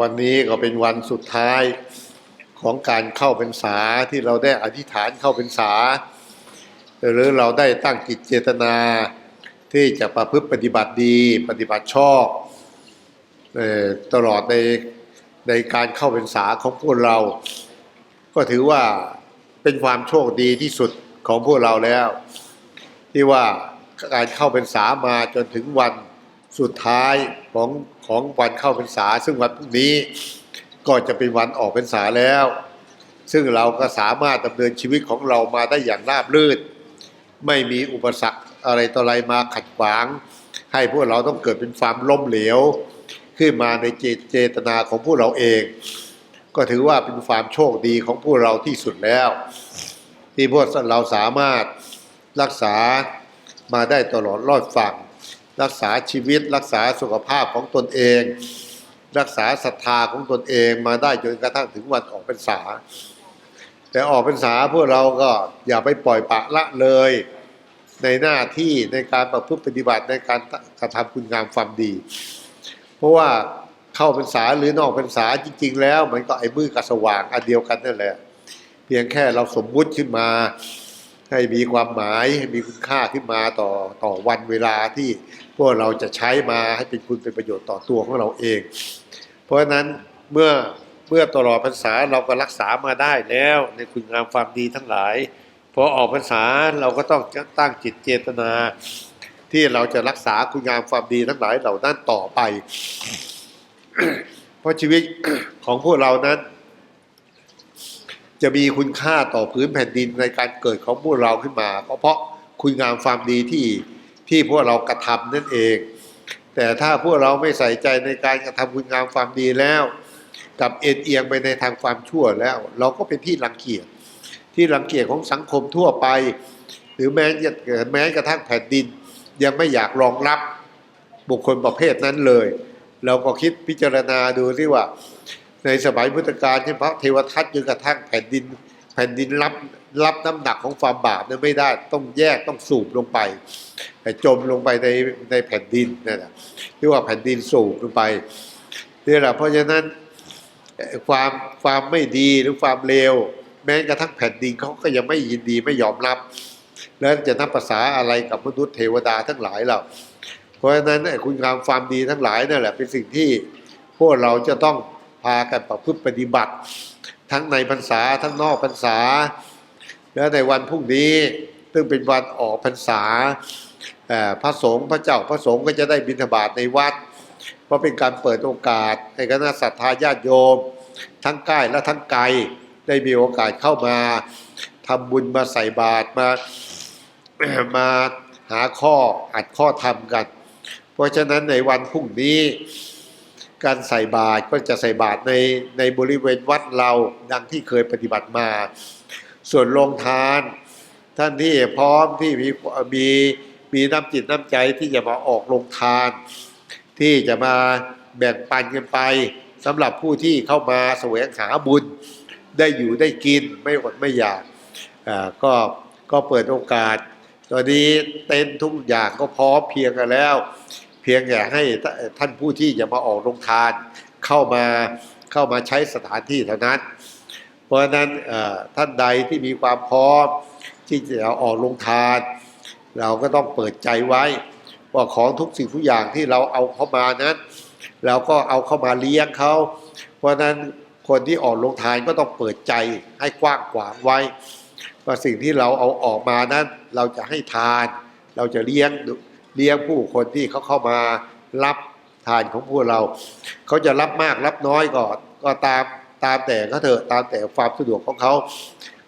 วันนี้ก็เป็นวันสุดท้ายของการเข้าพรรษาที่เราได้อธิษฐานเข้าพรรษา หรือเราได้ตั้งจิตเจตนา ที่จะประพฤติปฏิบัติดีปฏิบัติชอบออตลอดในในการเข้าพรรษาของพวกเรา ก็ถือว่าเป็นความโชคดีที่สุดของพวกเราแล้ว ที่ว่าการเข้าพรรษามาจนถึงวัน สุดท้ายของของวันเข้าพรรษา ซึ่งวันพรุ่งนี้ก็จะเป็นวันออกพรรษาแล้ว ซึ่งเราก็สามารถดำเนินชีวิตของเรามาได้อย่างราบรื่น ไม่มีอุปสรรคอะไรต่ออะไรมาขัดขวาง ให้พวกเราต้องเกิดเป็นความล้มเหลว ขึ้นมาในเจเจตนาของพวกเราเอง ก็ถือว่าเป็นความโชคดีของพวกเราที่สุดแล้ว ที่พวกเราสามารถรักษามาได้ตลอดรอดฝั่ง รักษาชีวิตรักษาสุขภาพของตนเอง รักษาศรัทธาของตนเองมาได้จนกระทั่งถึงวันออกพรรษา แต่ออกพรรษาพวกเราก็อย่าไปปล่อยปะละเลย ในหน้าที่ในการประพฤติปฏิบัติในการกระทำคุณงามความดี เพราะว่าเข้าพรรษาหรือนอกพรรษาจริง ๆ แล้วมันก็ไอ้มือกับสว่างอันเดียวกันนั่นแหละ เพียงแค่เราสมมุติขึ้นมา ให้มีความหมายให้มีคุณค่าขึ้นมาต่อต่อวันเวลาที่พวกเราจะใช้มาให้เป็นคุณเป็นประโยชน์ต่อตัวของเราเอง เพราะฉะนั้นเมื่อเมื่อตลอดพรรษาเราก็รักษามาได้แล้วในคุณงามความดีทั้งหลายพอออกพรรษาเราก็ต้องตั้งจิตเจตนา ที่เราจะรักษาคุณงามความดีทั้งหลายเหล่านั้นต่อไป เพราะชีวิตของพวกเรานั้น จะมีคุณค่าต่อพื้นแผ่นดินในการเกิดของพวกเราขึ้นมา ก็เพราะคุณงามความดีที่ที่พวกเรากระทำนั่นเอง แต่ถ้าพวกเราไม่ใส่ใจในการกระทำคุณงามความดีแล้วกับเอ็นเอียงไปในทางความชั่วแล้ว เราก็เป็นที่รังเกียจที่รังเกียจของสังคมทั่วไป หรือแม้แม้กระทั่งแผ่นดิน ยังไม่อยากรองรับบุคคลประเภทนั้นเลย เราก็คิดพิจารณาดูที่ว่า ในสมัยพุทธกาลที่พระเทวทัตจนกระทั่งแผ่นดิน แผ่นดินรับรับน้ำหนักของความบาปนั้นไม่ได้ต้องแยกต้องสูบลงไปจมลงไปในในแผ่นดินนั่นแหละที่ว่าแผ่นดินสูบลงไปนี่แหละเพราะฉะนั้นความความไม่ดีหรือความเลวแม้กระทั่งแผ่นดินเขาก็ยังไม่ยินดีไม่ยอมรับ แล้วจะนับภาษาอะไรกับมนุษย์เทวดาทั้งหลายเรา เพราะฉะนั้นคุณงามความดีทั้งหลายนั่นแหละเป็นสิ่งที่พวกเราจะต้อง พากันประพฤติปฏิบัติ ทั้งในพรรษาทั้งนอกพรรษา แล้วในวันพรุ่งนี้ซึ่งเป็นวันออกพรรษาพระสงฆ์พระเจ้าพระสงฆ์ก็จะได้บิณฑบาตในวัด เพราะเป็นการเปิดโอกาสให้คณะศรัทธาญาติโยม ทั้งใกล้และทั้งไกลได้มีโอกาสเข้ามาทำบุญมาใส่บาตรมามาหาข้ออัดข้อธรรมกัน เพราะฉะนั้นในวันพรุ่งนี้ การใส่บาตรก็จะใส่บาตรในในบริเวณวัดเราดังที่เคยปฏิบัติมา ส่วนโรงทาน ท่านที่พร้อมที่มีมีมีน้ำจิตน้ำใจที่จะมาออกโรงทาน ที่จะมาแบ่งปันกันไปสำหรับผู้ที่เข้ามาแสวงหาบุญได้อยู่ได้กินไม่อดไม่อยากก็ก็เปิดโอกาส ตอนนี้เต็นทุกอย่างก็พร้อมเพียงกันแล้ว เพียงแต่ให้ท่านผู้ที่จะมาออกโรงทานเข้ามาเข้ามาใช้สถานที่เท่านั้น เพราะนั้นท่านใดที่มีความพร้อมที่จะออกโรงทาน เราก็ต้องเปิดใจไว้ว่าของทุกสิ่งทุกอย่างที่เราเอาเข้ามานั้น เราก็เอาเข้ามาเลี้ยงเขา เพราะนั้นคนที่ออกโรงทานก็ต้องเปิดใจให้กว้างขวางไว้ว่าสิ่งที่เราเอาออกมานั้น เราจะให้ทาน เราจะเลี้ยง เลี้ยงผู้คนที่เขาเข้ามารับทานของพวกเรา เขาจะรับมากรับน้อยก็ก็ตามตามแต่ก็เถอะตามแต่ความสะดวกของเขา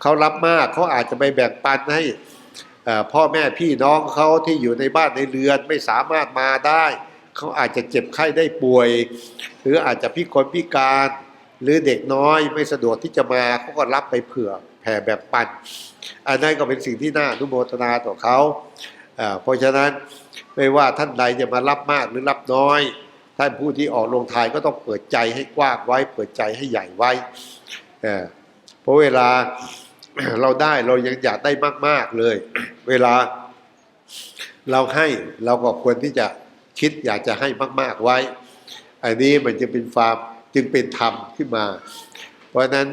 เขารับมากเขาอาจจะไปแบ่งปันให้พ่อแม่พี่น้องเขาที่อยู่ในบ้านในเรือนไม่สามารถมาได้ เขาอาจจะเจ็บไข้ได้ป่วย หรืออาจจะพิกลพิการ หรือเด็กน้อยไม่สะดวกที่จะมาเขาก็รับไปเผื่อแผ่แบ่งปัน อันนั้นก็เป็นสิ่งที่น่าอนุโมทนาต่อเขาเพราะฉะนั้น ไม่ว่าท่านใดจะมารับมากหรือรับน้อย ท่านผู้ที่ออกลงทานก็ต้องเปิดใจให้กว้างไว้ เปิดใจให้ใหญ่ไว้เพราะเวลาเราได้เรายังอยากได้มาก ๆเลย เวลาเราให้เราก็ควรที่จะคิดอยากจะให้มาก ๆไว้ อันนี้มันจะเป็นความจึงเป็นธรรมขึ้นมา เพราะนั้น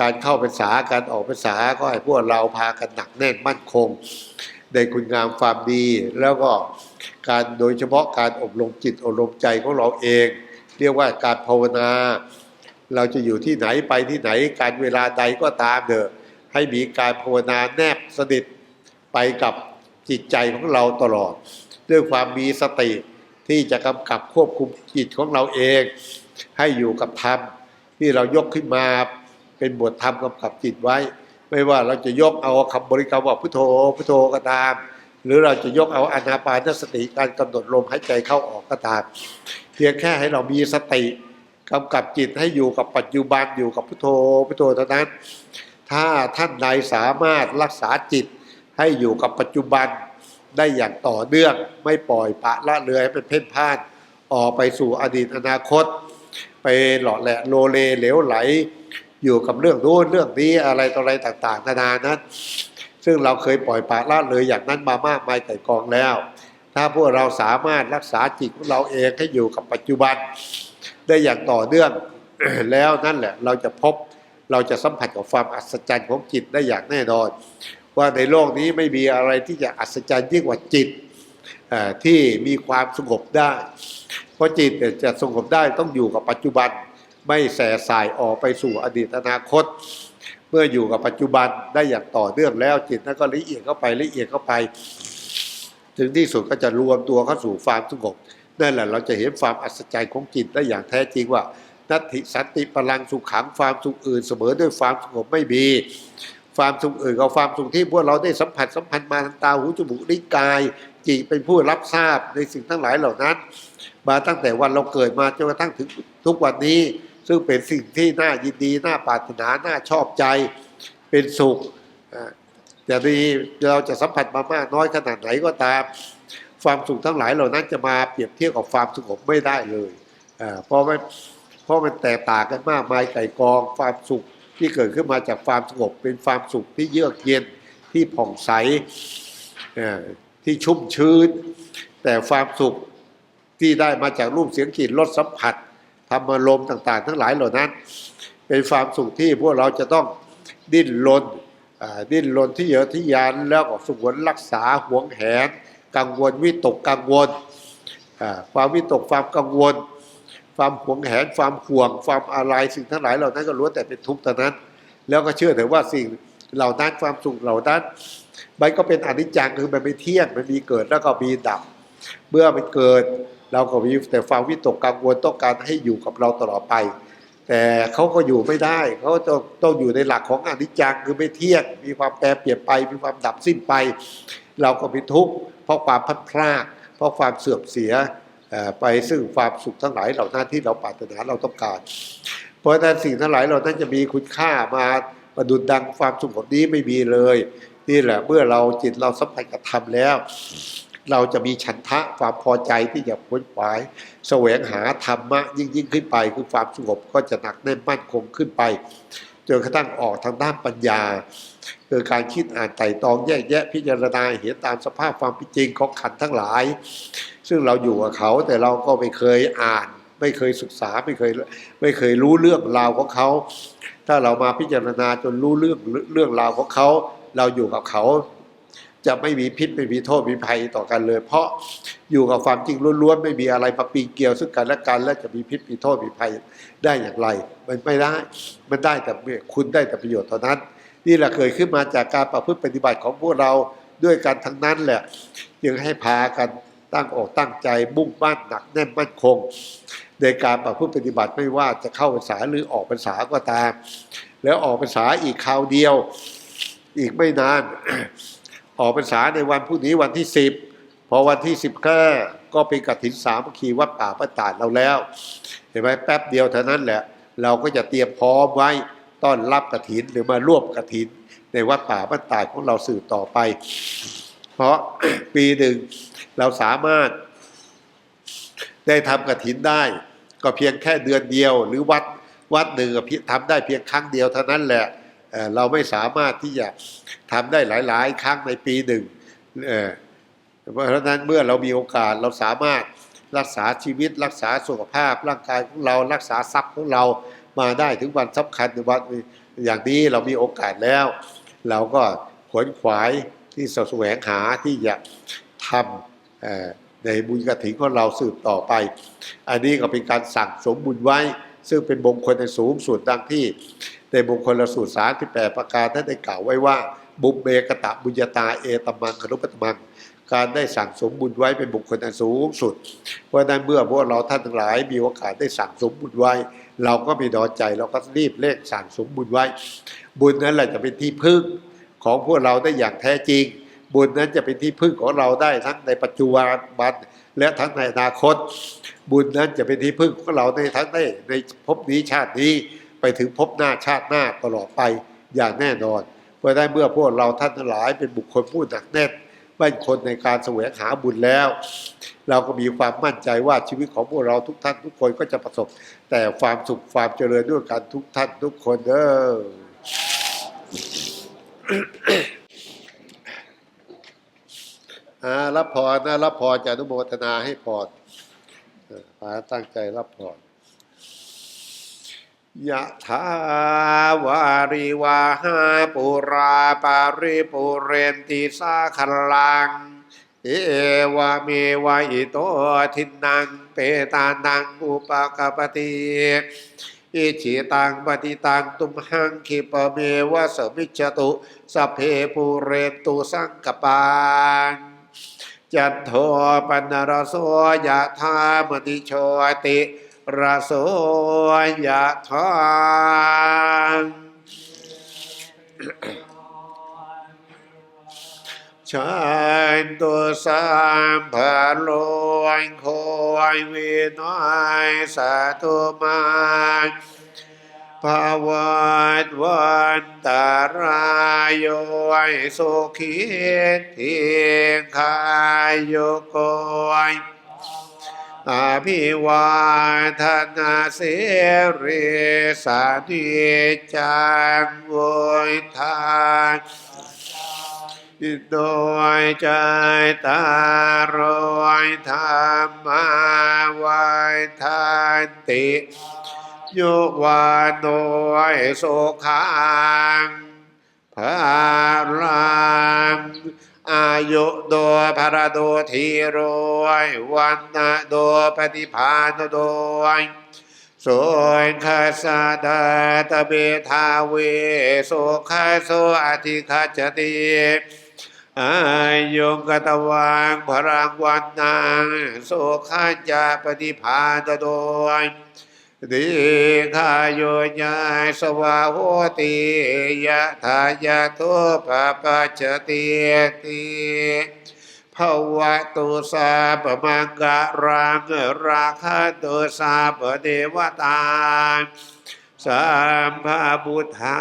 การเข้าพรรษาการออกพรรษาก็ให้พวกเราพากันหนักแน่นมั่นคง ในคุณงามความดี แล้วก็การโดยเฉพาะการอบรมจิตอบรมใจของเราเอง เรียกว่าการภาวนา เราจะอยู่ที่ไหนไปที่ไหน การเวลาใดก็ตามเถอะให้มีการภาวนาแนบสนิทไปกับจิตใจของเราตลอด ด้วยความมีสติที่จะกำกับควบคุมจิตของเราเอง ให้อยู่กับธรรมที่เรายกขึ้นมาเป็นบทธรรมกำกับจิตไว้ ไม่ว่าเราจะยกเอาคำบริกรรมว่าพุทโธพุทโธก็ตาม หรือเราจะยกเอาอานาปานสติการกำหนดลมหายใจเข้าออกก็ตาม เพียงแค่ให้เรามีสติกำกับจิตให้อยู่กับปัจจุบันอยู่กับพุทโธพุทโธเท่านั้น ถ้าท่านใดสามารถรักษาจิตให้อยู่กับปัจจุบันได้อย่างต่อเนื่อง ไม่ปล่อยปะละเลยให้เป็นเพ่นพ่าน ออกไปสู่อดีตอนาคต ไปหล่อแหละโลเลเหลวไหล อยู่กับเรื่องโน้นเรื่องนี้อะไรต่ออะไรต่าง ๆ นานานั้น ซึ่งเราเคยปล่อยปละละเลยอย่างนั้นมามากมายไก่กองแล้ว ถ้าพวกเราสามารถรักษาจิตของเราเองให้อยู่กับปัจจุบัน ได้อย่างต่อเนื่องแล้วนั่นแหละเราจะพบเราจะสัมผัสกับความอัศจรรย์ของจิตได้อย่างแน่นอน ว่าในโลกนี้ไม่มีอะไรที่จะอัศจรรย์ยิ่งกว่าจิตที่มีความสงบได้ เพราะจิตจะสงบได้ต้องอยู่กับปัจจุบัน ไม่แส่สายออกไปสู่อดีตอนาคต เมื่ออยู่กับปัจจุบันได้อย่างต่อเนื่องแล้วจิตนั้นก็ละเอียดเข้าไปละเอียดเข้าไป ถึงที่สุดก็จะรวมตัวเข้าสู่ความสงบนั่นแหละเราจะเห็นความอัศจรรย์ของจิตได้อย่างแท้จริงว่านัตถิสันติพลังสุขขังความสุขอื่นเสมอด้วยความสงบไม่มีความสุขอื่นกับความสุขที่พวกเราได้สัมผัสสัมพันธ์มาทางตาหูจมูกลิ้นกายจิตเป็นผู้รับทราบในสิ่งทั้งหลายเหล่านั้น มาตั้งแต่วันเราเกิดมาจนกระทั่งถึงทุกวันนี้ ซึ่งเป็นสิ่งที่น่ายินดีน่าปรารถนาน่าชอบใจเป็นสุขอ่าจะดีเราจะสัมผัสมามากน้อยขนาดไหนก็ตาม ความสุขทั้งหลายเหล่านั้นจะมาเปรียบเทียบกับความสงบไม่ได้เลยเพราะมันเพราะมันแตกต่างกันมากมายไก่กอง ความสุขที่เกิดขึ้นมาจากความสงบเป็นความสุขที่เยือกเย็นที่ผ่องใสที่ชุ่มชื้น แต่ความสุขที่ได้มาจากรูปเสียงกลิ่นรสสัมผัส รรมารมต่าง ๆ ทั้งหลายเหล่านั้น เป็นความสุขที่พวกเราจะต้องดิ้นรนดิ้นรนที่เยอะที่ยานแล้วก็สงวนรักษาหวงแหน กังวลวิตกกังวลความวิตกความกังวล ความหวงแหน ความห่วง ความอะไรสิ่งทั้งหลายเหล่านั้นก็ล้วนแต่เป็นทุกข์เท่นั้น แล้วก็เชื่อเถอะว่าสิ่งเหล่านั้นความสุขเหล่านั้นมันก็เป็นอนิจจังคือมันไม่เที่ยงมันมีเกิดแล้วก็มีดับ เมื่อมันเกิด เราก็มีแต่ความวิตกกังวลต้องการให้อยู่กับเราตลอดไป แต่เขาก็อยู่ไม่ได้เขาต้องต้องอยู่ในหลักของอนิจจังคือไม่เที่ยงมีความแปรเปลี่ยนไป มีความดับสิ้นไป เราก็เป็นทุกข์เพราะความพลัดพรากเพราะความเสื่อมเสียไปซึ่งความสุขทั้งหลายเหล่านั้นที่เราปรารถนาเราต้องการ เพราะนั้นสิ่งทั้งหลายเหล่านั้นจะมีคุณค่ามาประดุดดังความสุขของนี้ไม่มีเลย นี่แหละเมื่อเราจิตเราสัมผัสกับธรรมแล้ว เราจะมีฉันทะความพอใจที่จะพ้นขวายแสวงหาธรรมะยิ่งยิ่งขึ้นไป คือความสงบก็จะหนักแน่นมั่นคงขึ้นไปจนกระทั่งออกทางด้านปัญญา คือการคิดอ่านไต่ตองแยกแยะพิจารณาเห็นตามสภาพความเป็นจริงของขันทั้งหลาย ซึ่งเราอยู่กับเขาแต่เราก็ไม่เคยอ่าน ไม่เคยศึกษาไม่เคยไม่เคยรู้เรื่องราวของเขา ถ้าเรามาพิจารณาจนรู้เรื่องเรื่องราวของเขา เราอยู่กับเขา จะไม่มีพิษไม่มีโทษมีภัยต่อกันเลย เพราะอยู่กับความจริงล้วนๆไม่มีอะไรมาปีเกี่ยวซึ่งกันและกัน และจะมีพิษมีโทษมีภัยได้อย่างไร มันไม่ได้ มันได้แต่คุณได้แต่ประโยชน์เท่านั้น นี่แหละเคยขึ้นมาจากการประพฤติปฏิบัติของพวกเราด้วยกันทั้งนั้นแหละจึงให้พากันตั้งอกตั้งใจมุ่งมั่นหนักแน่นมั่นคง ในการประพฤติปฏิบัติไม่ว่าจะเข้าพรรษาหรือออกพรรษาก็ตาม แล้วออกพรรษาอีกคราวเดียว อีกไม่นาน ออกพรรษาในวันพรุ่งนี้วันที่สิบพอวันที่สิบห้าก็เป็นกฐินสามัคคีวัดป่าประตาดเราแล้ว เห็นไหมแป๊บเดียวเท่านั้นแหละ เราก็จะเตรียมพร้อมไว้ต้อนรับกฐินหรือมาร่วมกฐินในวัดป่าบ้านตายของเราสืบต่อไป เพราะปีหนึ่งเราสามารถ ได้ทำกฐินได้ ก็เพียงแค่เดือนเดียว หรือวัดวัดหนึ่งอะพียงทำได้เพียงครั้งเดียวเท่านั้นแหละ เราไม่สามารถที่จะทำได้หลาย ๆ ครั้งในปีหนึ่งเพราะฉะนั้นเมื่อเรามีโอกาสเราสามารถรักษาชีวิตรักษาสุขภาพ ร่างกายของเรารักษาทรัพย์ของเรามาได้ถึงวันสำคัญในวันอย่างนี้เรามีโอกาสแล้ว เราก็ขวนขวายที่แสวงหาที่จะทำในบุญกระถิ่นของเราสืบต่อไป อันนี้ก็เป็นการสั่งสมบุญไว้ ซึ่งเป็นมงคลในสูงสุดดังที่ ในมงคลละสูตรสามที่แปประการท่านได้กล่าวไว้ว่า บุมเบกตะบุญตาเอตมังครุปตมัง การได้สั่งสมบุญไว้เป็นบุคคลอันสูงสุด เพราะนั้นเมื่อพวกเราท่านทั้งหลาย มีโอกาสได้สั่งสมบุญไว้ เราก็ม่ดอใจเราก็รีบเร่งสั่งสมบุญไว้ บุญนั้นแหละจะเป็นที่พึ่งของพวกเราได้อย่างแท้จริง บุญนั้นจะเป็นที่พึ่งของเราได้ทั้งในปัจจุบันและทั้งในอนาคต บุญนั้นจะเป็นที่พึ่งของเราในทั้งในในภพนี้ชาตินี้ ไปถึงภพหน้าชาติหน้าตลอดไปอย่างแน่นอน เพราะได้เมื่อพวกเราท่านทั้งหลายเป็นบุคคลผู้หนักแน่นเป็นคนในการแสวงหาบุญแล้ว เราก็มีความมั่นใจว่าชีวิตของพวกเราทุกท่านทุกคนก็จะประสบ แต่ความสุขความเจริญด้วยกันทุกท่านทุกคนเด้ออารับพรนะรับพรจะอนุโมทนาให้พรเออพาตั้งใจรับพร ยะถาวาริวาหาปุราปาริปุเรนติสาคลัง เอวะเมวะอิโตทินังเปตานังอุปกปปติอิจิตังปฏิตังตุมหังคิปเมวะสมิจตุสเพปุเรนตุสังกปาจันโทปนรโสยะธามติโชติ ระโสยะธานฉันตุสามพะโลยโคยวินอยสาธุมาภาวัตวันตารายโยสุขีเทิคายโยโกย อาภิวาทนาเสรีสาธิจังโวยทานโดยใจตารอยธรรมาวายทานติโยวานโนยโสขังพารัง อายุโดภรโดทีโรยวันนะโดปฏิภาณโดยโสยคาสาดาตเบทาเวโสคาโสอธิคาจติอายุกตวังพรังวันนังโสขันจาปฏิภาณโดย ดิคาโยญาสวาโหติยะทายาทุปปัจจติติภวะตุสาปมังกะรังราคะตุสาปเดวตาสัมภาบุทธา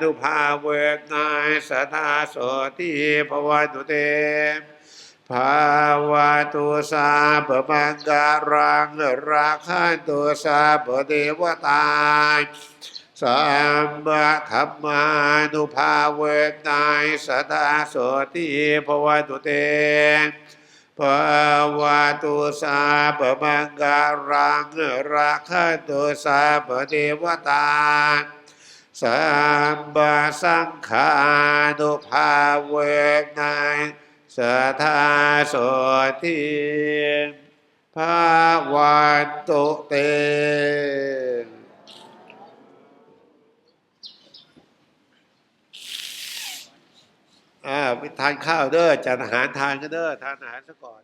นุภาเวกนายสทาโสติภวตุเต ภาวะตุสาปมังการังราคันตุสาปเทวตาสัมมาธรรมานุภาเวนายสตาโสติภวตุเตภาวะตุสาปมังการังราคันตุสาปเทวตาสัมมาสังขานุภาเวนาย สทาโสทิภาวันตุเตอ่าไปทานข้าวเด้อจัดอาหารทานกันเด้อทานอาหารซะก่อน